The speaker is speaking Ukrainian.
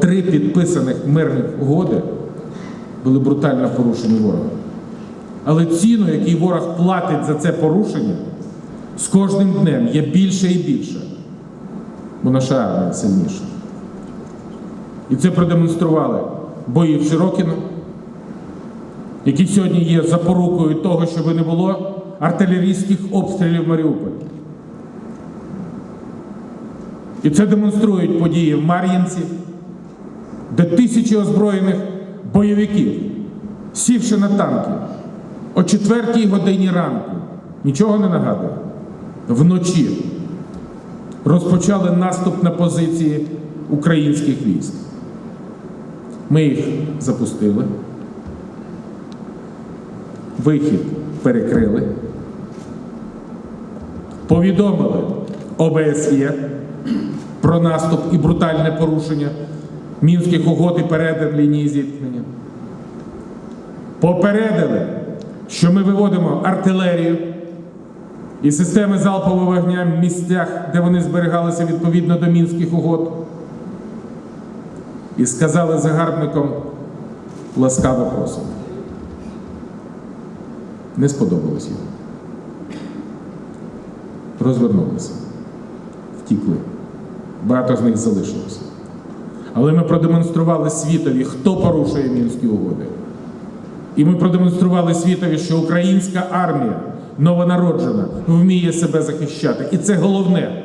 Три підписаних мирних угоди були брутально порушені ворогом. Але ціну, який ворог платить за це порушення, з кожним днем є більше і більше, бо наша армія сильніша. І це продемонстрували бої в Широкіно, які сьогодні є запорукою того, щоб не було артилерійських обстрілів Маріуполя. І це демонструють події в Мар'їнці, де тисячі озброєних бойовиків, сівши на танки. О 4 годині ранку, нічого не нагадує, вночі розпочали наступ на позиції українських військ. Ми їх запустили, вихід перекрили, повідомили ОБСЄ про наступ і брутальне порушення мінських угод і перетин лінії зіткнення. Попередили, що ми виводимо артилерію і системи залпового вогня в місцях, де вони зберігалися відповідно до мінських угод. І сказали загарбникам ласкаво просимо. Не сподобалось їм. Розвернулися, втікли. Багато з них залишилося. Але ми продемонстрували світові, хто порушує мінські угоди. І ми продемонстрували світові, що українська армія новонароджена вміє себе захищати. І це головне.